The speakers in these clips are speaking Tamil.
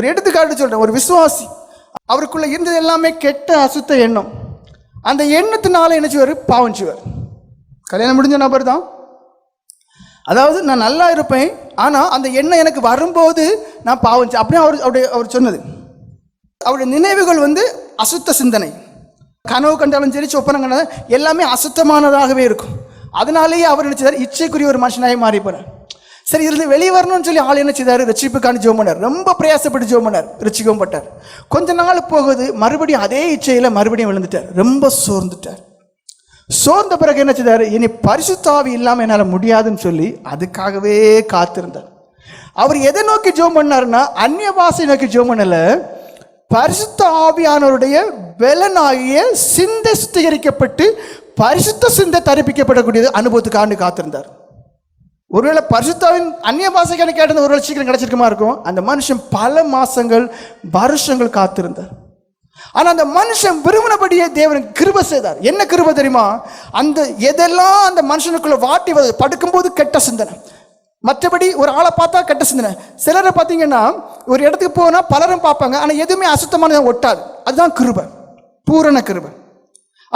ஒரு எடுத்துக்காட்டு சொல்கிறேன் ஒரு விசுவாசி. அவருக்குள்ளே இருந்தது எல்லாமே கெட்ட அசுத்த எண்ணம். அந்த எண்ணத்தினால என்ன செய்வார்? பாவம் செய்வார். கல்யாணம் முடிஞ்ச நபர் தான். அதாவது நான் நல்லா இருப்பேன் ஆனால் அந்த எண்ணம் எனக்கு வரும்போது நான் பாவம் அப்படியே அவர் அவருடைய அவர் சொன்னது. அவருடைய நினைவுகள் வந்து அசுத்த சிந்தனை. கனவு கண்டாலும் சரி சொப்பனம் கண்டாலும் எல்லாமே அசுத்தமானதாகவே இருக்கும். அதனாலேயே அவர் நினைச்சார் இச்சைக்குரிய ஒரு மனுஷனாக மாறி போனார் சரி இருந்து வெளியே வரணும்னு சொல்லி ஆள் என்ன செய்தார்? ரட்சிப்புக்கான ஜோமனர். ரொம்ப பிரயாசப்பட்டு ஜோமனர் ரட்சிக்கவும் பட்டார் கொஞ்ச நாள் போகுது மறுபடியும் அதே இச்சையில் மறுபடியும் விழுந்துட்டார். ரொம்ப சோர்ந்துட்டார். சோர்ந்த பிறகு என்ன செய்தார்? இனி பரிசுத்தாவி இல்லாமல் என்னால் முடியாதுன்னு சொல்லி அதுக்காகவே காத்திருந்தார். அவர் எதை நோக்கி ஜோம் பண்ணார்னா அந்நிய பாசை நோக்கி ஜோம் பண்ணல பரிசுத்த ஆவியானவருடைய பலனாகிய சிந்தை சுத்திகரிக்கப்பட்டு பரிசுத்த சிந்தை தரிப்பிக்கப்படக்கூடியது அனுபவத்துக்காண்டு காத்திருந்தார். ஒருவேளை பரிசுத்தாவின் அந்நிய பாஷைக்கான கேட்டது ஒருவேளை சீக்கிரம் கிடைச்சிருக்குமா இருக்கும்? அந்த மனுஷன் பல மாசங்கள் வருஷங்கள் காத்திருந்தார். ஆனால் அந்த மனுஷன் விரும்பினபடியே தேவன் கிருப செய்தார். என்ன கிருப தெரியுமா? அந்த எதெல்லாம் அந்த மனுஷனுக்குள்ள வாட்டி வருது படுக்கும்போது கெட்ட சிந்தனை. மற்றபடி ஒரு ஆளை பார்த்தா கெட்ட சிந்தனை. சிலரை பார்த்தீங்கன்னா ஒரு இடத்துக்கு போனால் பலரும் பார்ப்பாங்க ஆனால் எதுவுமே அசுத்தமானது ஒட்டாது. அதுதான் கிருபை. பூரண கிருபை.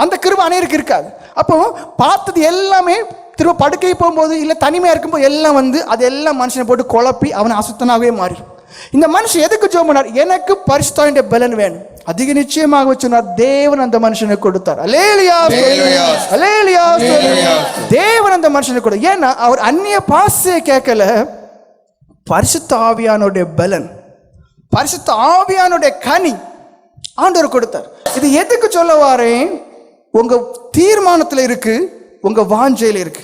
அந்த கிருபை அனைவருக்கு இருக்காது. அப்போ பார்த்தது எல்லாமே திரும்ப படுக்கை போகும்போது இல்லை தனிமையாக இருக்கும்போது எல்லாம் வந்து அது எல்லாம் மனுஷனை போட்டு குழப்பி அவனை அசுத்தனாகவே மாறி இந்த மனுஷன் எதுக்கு ஜோம் பண்ணார்? எனக்கு பரிசுத்தாவின் பலன் வேணும். அதிக நிச்சயமாக சொன்னார் தேவன் அந்த மனுஷனுக்கு கொடுத்தார். அலேலியா அலேலியா தேவன் அந்த மனுஷனுக்கு கொடு. ஏன்னா அவர் அந்நிய பாசையை கேட்கல. பரிசுத்த ஆவியானுடைய பலன் பரிசுத்த ஆவியானுடைய கனி ஆண்டவர் கொடுத்தார். இது எதுக்கு சொல்ல வாரேன்? உங்க தீர்மானத்தில் இருக்கு உங்க வாஞ்சையில் இருக்கு.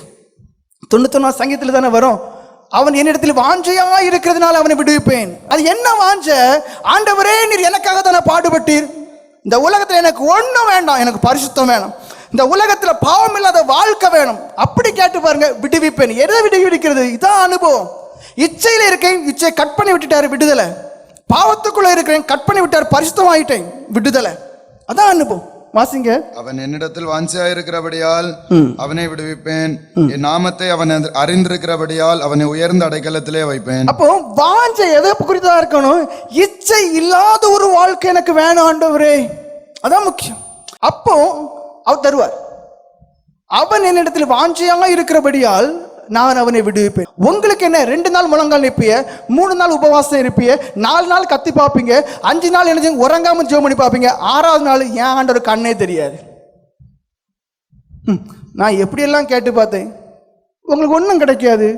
தொண்ணூத்தொன்னா சங்கீதத்தில் தானே வரும். அவன் என்னிடத்தில் வாஞ்சையா இருக்கிறதுனால அவனை விடுவிப்பேன். அது என்ன வாஞ்ச? ஆண்டவரே நீர் எனக்காக தானே பாடுபட்டீர். இந்த உலகத்தில் எனக்கு ஒன்றும் வேண்டாம் எனக்கு பரிசுத்தம் வேணும். இந்த உலகத்தில் பாவம் இல்லாத வாழ்க்கை வேணும். அப்படி கேட்டு பாருங்க விடுவிப்பேன். எதை விடுவிக்கிறது? இதான் அனுபவம். இச்சையில் இருக்கேன் இச்சை கட் பண்ணி விட்டுட்டாரு விடுதலை. பாவத்துக்குள்ளே இருக்கிறேன் கட் பண்ணி விட்டார் பரிசுத்தமாயிட்டேன் விடுதலை. அதான் அனுபவம். வாசிங்க. அவன் என்னிடத்தில் வாஞ்சியாயிருக்கிறபடியால் அவனை விடுவிப்பேன். என் நாமத்தை அவன் அறி- அறிந்திருக்கிறபடியால் அவனை உயர்ந்த அடைக்கலத்திலே வைப்பேன். அப்போ வாஞ்சை எதை குறித்தா இருக்கணும்? இச்சை இல்லாத ஒரு வாழ்க்கை எனக்கு வேணும் ஆண்டவரே. அதான் முக்கியம். அப்போ அவர் தருவார். அவன் என்னிடத்தில் வாஞ்சையாக இருக்கிறபடியால் நான் அவனை விடுவிப்பேன். உங்களுக்கு என்ன ரெண்டு நாள் முழங்கால் நிற்பிய மூணு நாள் உபவாசம் இருப்பிய நாலு நாள் கத்தி பார்ப்பீங்க அஞ்சு நாள் என்ன உறங்காம ஜெபம் பண்ணி பார்ப்பீங்க ஆறாவது நாள் ஏன் ஆண்டவர் கண்ணே தெரியாது. ம், நான் எப்படியெல்லாம் கேட்டு பார்த்தேன்? உங்களுக்கு ஒன்றும் கிடைக்காது.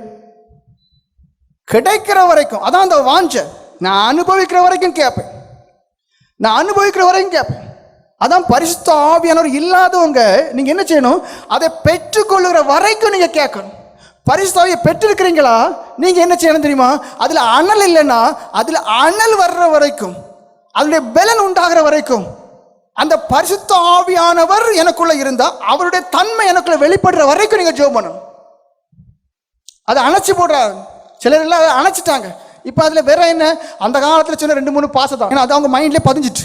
கிடைக்கிற வரைக்கும் அதான் அந்த வாஞ்ச. நான் அனுபவிக்கிற வரைக்கும் கேட்பேன். நான் அனுபவிக்கிற வரைக்கும் கேட்பேன். அதான் பரிசுத்த ஆவியானவர் இல்லாதவங்க நீங்க என்ன செய்யணும்? அதை பெற்றுக்கொள்ளுகிற வரைக்கும் நீங்க கேட்கணும். பரிசுத்தாவியை பெற்றிருக்கிறீங்களா? நீங்கள் என்ன செய்யணும் தெரியுமா? அதில் அனல் இல்லைன்னா அதில் அனல் வர்ற வரைக்கும் அதனுடைய பலன் உண்டாகிற வரைக்கும் அந்த பரிசுத்த ஆவியானவர் எனக்குள்ள இருந்தா அவருடைய தன்மை எனக்குள்ள வெளிப்படுற வரைக்கும் நீங்க ஜோ பண்ணணும். அதை அணைச்சி போடுறாரு சிலர் எல்லாம் அதை அணைச்சிட்டாங்க. இப்போ அதில் வேற என்ன? அந்த காலத்தில் சொன்ன ரெண்டு மூணு பாசம் தான். ஏன்னா அது அவங்க மைண்ட்லேயே பதிஞ்சிட்டு.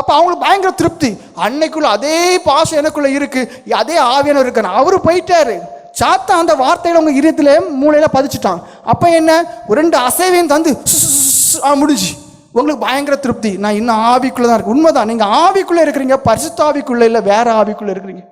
அப்போ அவங்களுக்கு பயங்கர திருப்தி. அன்னைக்குள்ள அதே பாசம் எனக்குள்ள இருக்கு. அதே ஆவியானவர் இருக்கான அவரு போயிட்டாரு. சாத்தா அந்த வார்த்தையில உங்க இதயத்துல மூளையில பதிச்சுட்டான். அப்போ என்ன? ரெண்டு அசைவையும் தந்து சு, முடிஞ்சு உங்களுக்கு பயங்கர திருப்தி. நான் இன்னும் ஆவிக்குள்ளே தான் இருக்கு உண்மைதான். நீங்க ஆவிக்குள்ள இருக்கிறீங்க பரிசுத்த ஆவிக்குள்ள இல்லை வேற ஆவிக்குள்ள இருக்கிறீங்க.